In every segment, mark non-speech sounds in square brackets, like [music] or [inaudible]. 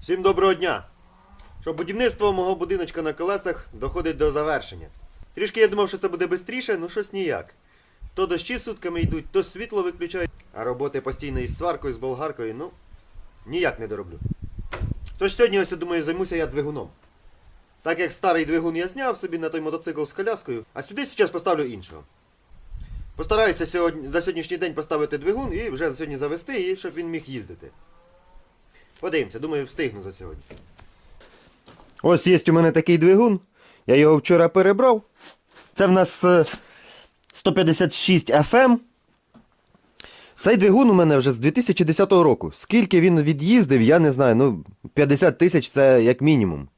Всім доброго дня! Що будівництво мого будиночка на колесах доходить до завершення. Трішки я думав, що це буде швидше, ну щось ніяк. То дощі сутками йдуть, то світло виключають, а роботи постійно із сваркою, з болгаркою, ну, ніяк не дороблю. Тож сьогодні ось я думаю, займуся я двигуном. Так як старий двигун я зняв собі на той мотоцикл з коляскою, а сюди зараз поставлю іншого. Постараюся сьогодні, за сьогоднішній день поставити двигун і вже сьогодні завести, і щоб він міг їздити. Подивимося, думаю, встигну за сьогодні. Ось є у мене такий двигун. Я його вчора перебрав. Це в нас е, 156 FM. Цей двигун у мене вже з 2010 року. Скільки він від'їздив, я не знаю. Ну, 50 тисяч це як мінімум.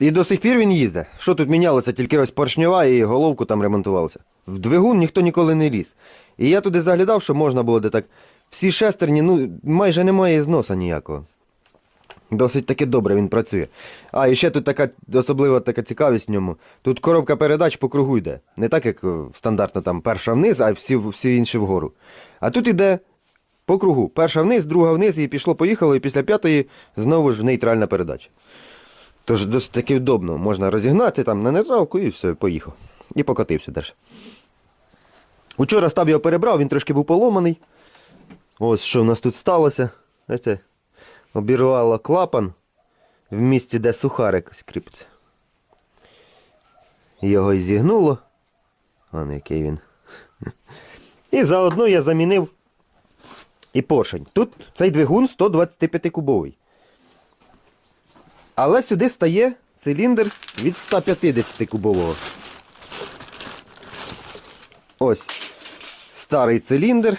І до сих пір він їздить. Що тут мінялося? Тільки ось поршньова і головку там ремонтувалося. В двигун ніхто ніколи не ліз. І я туди заглядав, що можна було де так. Всі шестерні, ну, майже немає зноса ніякого. Досить таки добре він працює. А, і ще тут така особлива така цікавість в ньому. Тут коробка передач по кругу йде. Не так, як е, стандартно там перша вниз, а всі, всі інші вгору. А тут іде по кругу. Перша вниз, друга вниз, і пішло-поїхало, і після п'ятої знову ж нейтральна передача. Тож досить таки удобно. Можна розігнати там на нейтралку і все, поїхав. І покотився теж. Учора став його перебрав, він трошки був поломаний. Ось що в нас тут сталося. Бачите, обірвало клапан в місці, де сухарик скріпиться. Його і зігнуло. Вон який він. І заодно я замінив і поршень. Тут цей двигун 125 кубовий. Але сюди стає циліндр від 150 кубового. Ось старий циліндр.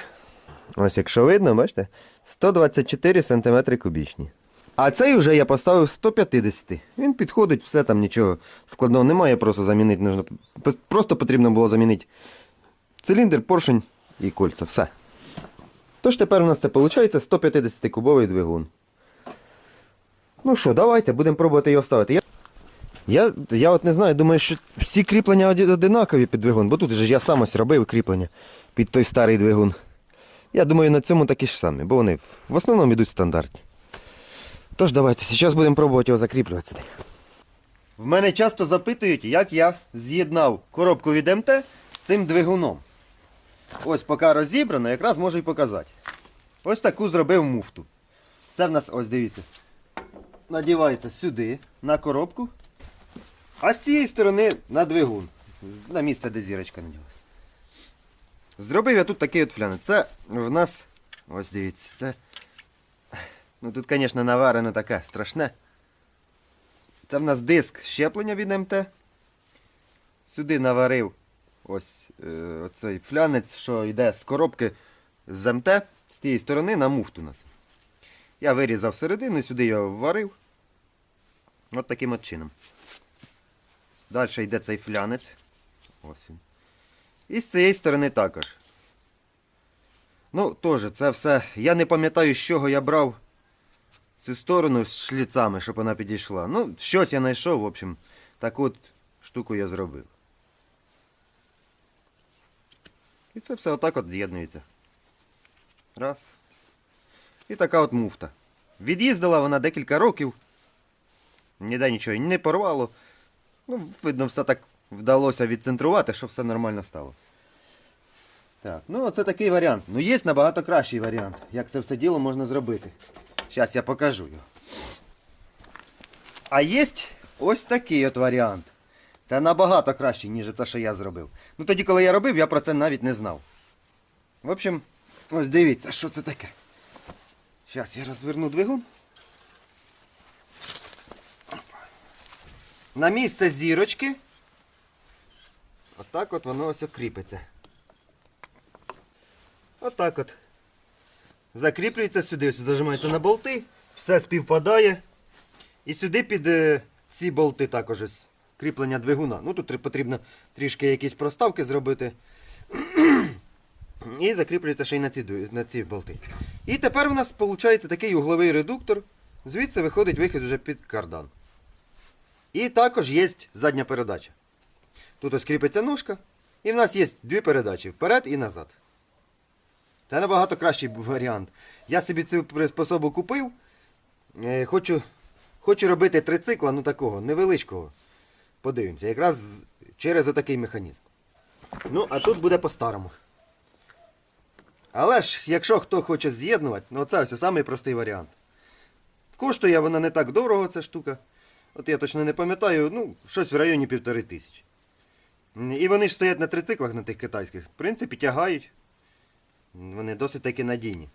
Ось якщо видно, бачите, 124 см кубічні. А цей вже я поставив 150. Він підходить, все там нічого складного немає, просто замінити нужно. Просто потрібно було замінити циліндр, поршень і кольця. Все. Тож тепер у нас це виходить 150 кубовий двигун. Ну що, давайте, будемо пробувати його ставити. Я, я, я от не знаю, думаю, що всі кріплення одинакові під двигун, бо тут же я сам ось робив кріплення під той старий двигун. Я думаю, на цьому такі ж самі, бо вони в основному йдуть стандартні. Тож давайте, зараз будемо пробувати його закріплювати сюди. В мене часто запитують, як я з'єднав коробку від МТ з цим двигуном. Ось поки розібрано, якраз можу і показати. Ось таку зробив муфту. Це в нас, ось дивіться, надівається сюди, на коробку, а з цієї сторони на двигун. На місце, де зірочка надівається. Зробив я тут такий от флянець. Це в нас. Ось дивіться, це. Ну тут, звісно, наварено таке страшне. Це в нас диск щеплення від МТ. Сюди наварив ось е, оцей флянець, що йде з коробки з МТ з тієї сторони на муфту. нас. Я вирізав середину, сюди його вварив. От таким от чином. Далі йде цей флянець. Ось він. І з цієї сторони також. Ну, теж, це все. Я не пам'ятаю, з чого я брав цю сторону з шліцами, щоб вона підійшла. Ну, щось я знайшов, в общем, таку от штуку я зробив. І це все отак от з'єднується. Раз. І така от муфта. Від'їздила вона декілька років. Ніде нічого не порвало. Ну, видно, все так вдалося відцентрувати, що все нормально стало. Так, ну це такий варіант. Ну є набагато кращий варіант, як це все діло можна зробити. Зараз я покажу його. А є ось такий от варіант. Це набагато кращий, ніж це, що я зробив. Ну тоді, коли я робив, я про це навіть не знав. В общем, ось дивіться, що це таке. Зараз я розверну двигун. На місце зірочки. Отак от воно ось окріпиться. Отак от. Закріплюється сюди, ось зажимається на болти, все співпадає. І сюди під е, ці болти також ось кріплення двигуна. Ну тут потрібно трішки якісь проставки зробити. І закріплюється ще й на ці, на ці болти. І тепер у нас виходить такий угловий редуктор. Звідси виходить вихід вже під кардан. І також є задня передача. Тут ось кріпиться ножка. І в нас є дві передачі вперед і назад. Це набагато кращий варіант. Я собі цю приспособу купив. Е, Хочу Хочу робити трицикла, ну такого, невеличкого. Подивимося, якраз через отакий механізм. Ну, а тут буде по-старому. Але ж, якщо хто хоче з'єднувати, ну це ось самий простий варіант. Коштує вона не так дорого, ця штука. От я точно не пам'ятаю, ну, щось в районі півтори тисячі. І вони ж стоять на трициклах на тих китайських. В принципі, тягають. Вони досить таки надійні.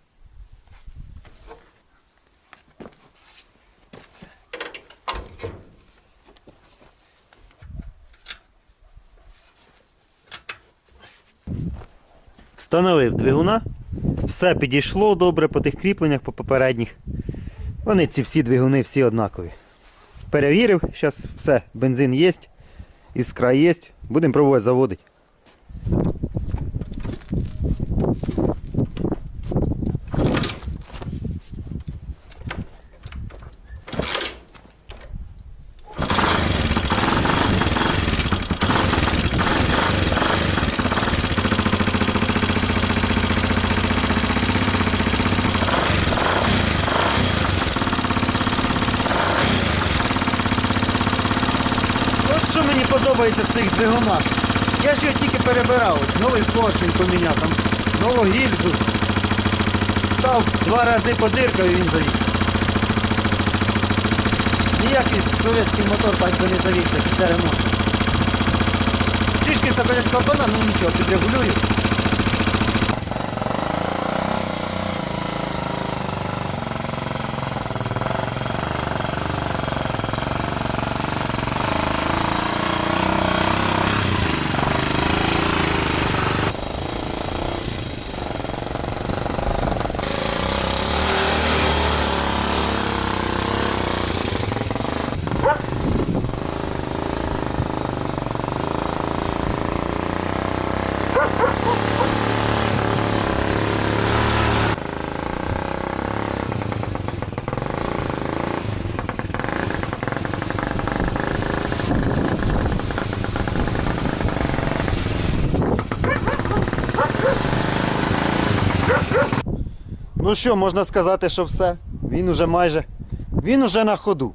Встановив двигуна, все підійшло добре по тих кріпленнях, по попередніх. Вони ці всі двигуни всі однакові. Перевірив, зараз все, бензин є, іскра є, будемо пробувати заводити. Що мені подобається в цих двигунах. Я ж його тільки перебирав, ось новий поршень поміняв, там нову гільзу. Став два рази подиркав і він завівся. Ніякий совєтський мотор так би не завівся після ремонту. Трішки заходять клапана, ну нічого, підрегулюю. Ну що, можна сказати, що все. Він уже майже. Він уже на ходу.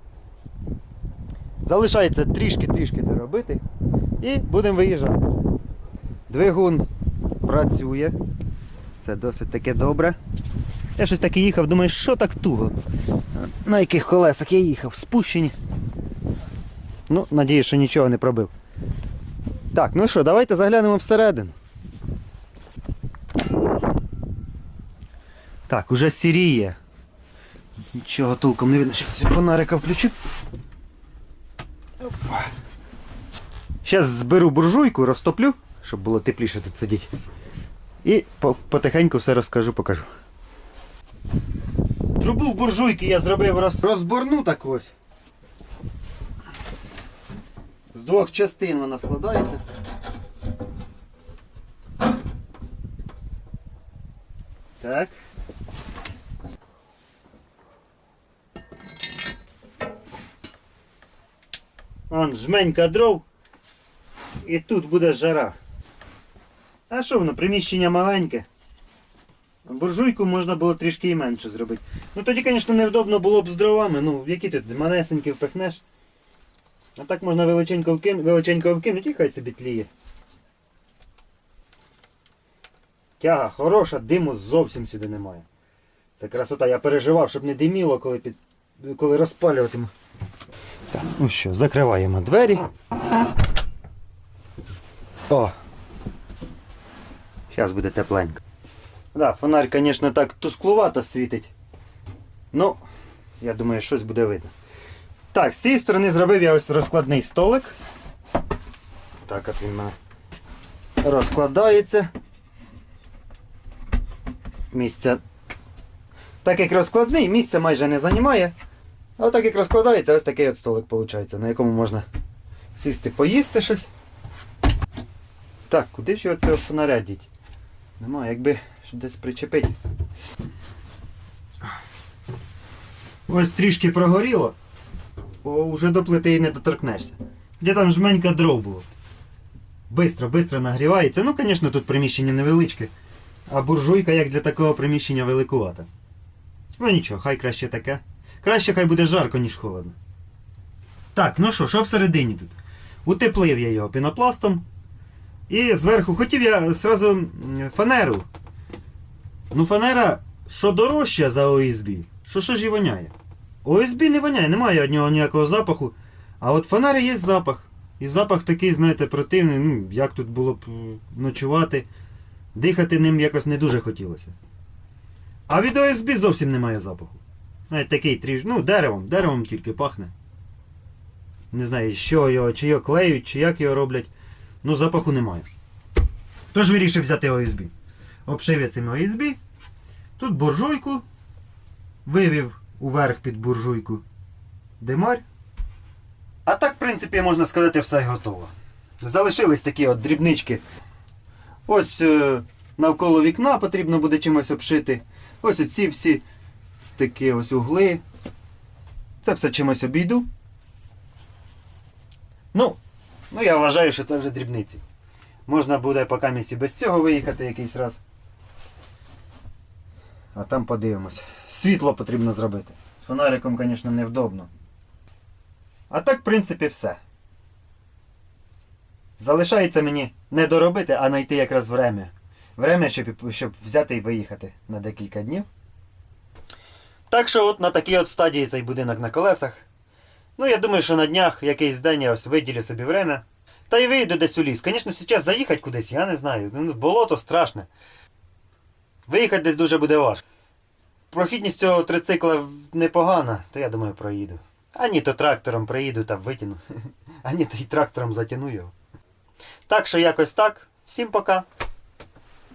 Залишається трішки-трішки доробити. І будемо виїжджати. Двигун працює. Це досить таке добре. Я щось таки їхав, думаю, що так туго. На яких колесах я їхав? Спущені. Ну, надіюсь, що нічого не пробив. Так, ну що, давайте заглянемо всередину. Так, уже сіріє. Нічого толком не видно. Зараз фонарика включу. Зараз зберу буржуйку, розтоплю, щоб було тепліше тут сидіти. І потихеньку все розкажу, покажу. Трубу в буржуйки я зробив роз... розборну так ось. З двох частин вона складається. Так. Вон жменька дров. І тут буде жара. А що воно, приміщення маленьке. Буржуйку можна було трішки і менше зробити. Ну тоді, звісно, невдобно було б з дровами. Ну, які ти манесенькі впихнеш. А так можна величенько, вкин... величенько вкинути і хай собі тліє. Тяга хороша, диму зовсім сюди немає. Це красота. Я переживав, щоб не диміло, коли, під... коли розпалюватиму. Ну що, закриваємо двері. О! Зараз буде тепленько. Да, фонарь, звісно, так тусклувато світить. Ну, я думаю, щось буде видно. Так, з цієї сторони зробив я ось розкладний столик. Так от він розкладається. Місця. Так як розкладний, місця майже не займає. А так як розкладається, ось такий от столик виходить, на якому можна сісти поїсти щось. Так, куди ж його цього фонаря діть? Нема, якби десь причепить. Ось трішки прогоріло, бо вже до плити і не доторкнешся. Де там жменька дров було. Бистро, бистро нагрівається. Ну, звісно, тут приміщення невеличке. А буржуйка, як для такого приміщення, великувата. Ну нічого, хай краще таке. Краще хай буде жарко, ніж холодно. Так, ну що, що всередині тут? Утеплив я його пінопластом. І зверху хотів я зразу фанеру. Ну, фанера, що дорожча за ОСБ, що що ж і воняє. ОСБ не воняє, немає від нього ніякого запаху. А от фанери є запах. І запах такий, знаєте, противний. Ну, як тут було б ночувати. Дихати ним якось не дуже хотілося. А від ОСБ зовсім немає запаху. Навіть такий тріж, ну, деревом, деревом тільки пахне. Не знаю, що його, чи його клеють, чи як його роблять. Ну, запаху немає. Тож вирішив взяти ОСБ. Обшив я цим ОСБ. Тут буржуйку. Вивів уверх під буржуйку димарь. А так, в принципі, можна сказати, все готово. Залишились такі от дрібнички. Ось е, навколо вікна потрібно буде чимось обшити. Ось оці всі стики, ось угли. Це все чимось обійду. Ну, ну я вважаю, що це вже дрібниці. Можна буде по камісі без цього виїхати якийсь раз. А там подивимось. Світло потрібно зробити. З фонариком, звісно, невдобно. А так, в принципі, все. Залишається мені не доробити, а знайти якраз время. Время, щоб, щоб взяти і виїхати на декілька днів. Так що от на такій от стадії цей будинок на колесах. Ну, я думаю, що на днях якийсь день я ось виділю собі время. Та й вийду десь у ліс. Звісно, зараз заїхати кудись, я не знаю. Ну, болото страшне. Виїхати десь дуже буде важко. Прохідність цього трицикла непогана, то я думаю, проїду. А ні, то трактором проїду та витягну. [laughs] А ні, то й трактором затягну його. Так що якось так. Всім пока.